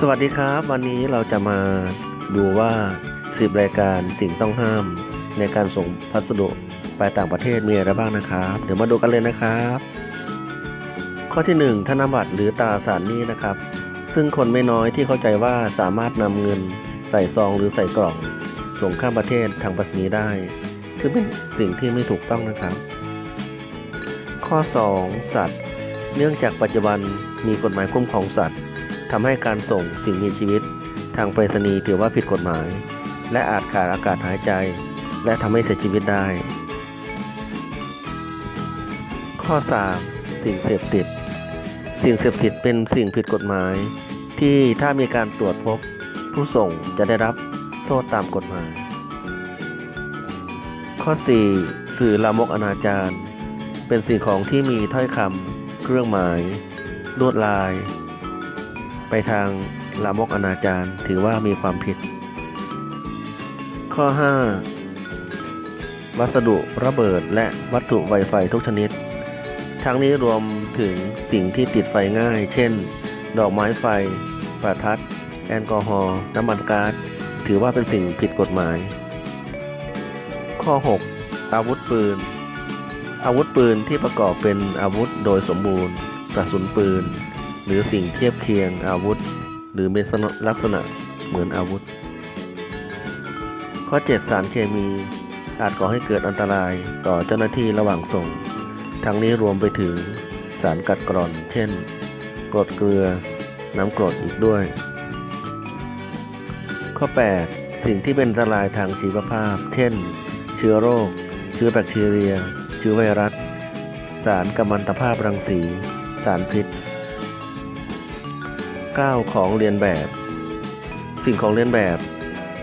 สวัสดีครับ วันนี้เราจะมาดูว่า 10 รายการสิ่งต้องห้าม ในการส่งพัสดุไปต่างประเทศมีอะไรบ้างนะครับ เดี๋ยวมาดูกันเลยนะครับ ข้อที่ 1 ธนบัตรหรือตราสารหนี้นะครับ ซึ่งคนไม่น้อยที่เข้าใจว่าสามารถนำเงินใส่ซองหรือใส่กล่อง ส่งข้ามประเทศทางไปรษณีย์ได้ ซึ่งเป็นสิ่งที่ไม่ถูกต้องนะครับ ข้อ 2 สัตว์ เนื่องจากปัจจุบันมีกฎหมายคุ้มครองสัตว์ ทำให้การส่งสิ่งมีชีวิต ทางไปรษณีย์ถือว่าผิดกฎหมาย และอาจขาดอากาศหายใจ และทำให้เสียชีวิตได้ ข้อ 3 สิ่งเสพติด สิ่งเสพติดเป็นสิ่งผิดกฎหมาย ที่ถ้ามีการตรวจพบ ผู้ส่งจะได้รับโทษตามกฎหมาย ข้อ 4 สื่อลามกอนาจารเป็นสิ่งของที่มีถ้อยคำเครื่องหมาย ลวดลาย ไปทางลามกอนาจารถือว่ามีความผิด ข้อ 5 วัสดุระเบิดและวัตถุไวไฟทุกชนิด ทั้งนี้รวมถึงสิ่งที่ติดไฟง่าย เช่น ดอกไม้ไฟ ประทัด แอลกอฮอล์ น้ำมันก๊าซ ถือว่าเป็นสิ่งผิดกฎหมาย ข้อ 6 อาวุธปืน อาวุธปืนที่ประกอบเป็นอาวุธโดยสมบูรณ์ กระสุนปืน หรือสิ่งเทียบเคียงอาวุธ หรือมีลักษณะเหมือนอาวุธ ข้อ 7 สารเคมีอาจก่อให้เกิดอันตรายต่อเจ้าหน้าที่ระหว่างส่ง ทั้งนี้รวมไปถึงสารกัดกร่อน เช่นกรดเกลือ น้ำกรดอีกด้วย ข้อ 8 สิ่งที่เป็นอันตรายทางชีวภาพ เช่น เชื้อโรค เชื้อแบคทีเรีย เชื้อไวรัส สารกัมมันตภาพรังสี สารพิษ 9. ของเรียนแบบ สิ่งของเรียนแบบ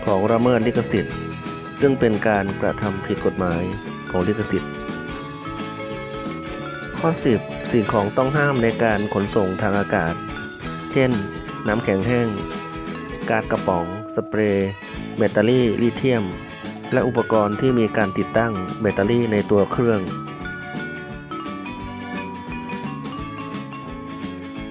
ของละเมิดลิขสิทธิ์ ซึ่งเป็นการกระทำผิดกฎหมายของลิขสิทธิ์ ข้อ 10 สิ่งของต้องห้ามในการขนส่งทางอากาศ เช่น น้ำแข็งแห้ง กาซกระป๋อง สเปรย์แบตเตอรี่ลิเธียม และอุปกรณ์ที่มีการติดตั้งแบตเตอรี่ในตัวเครื่อง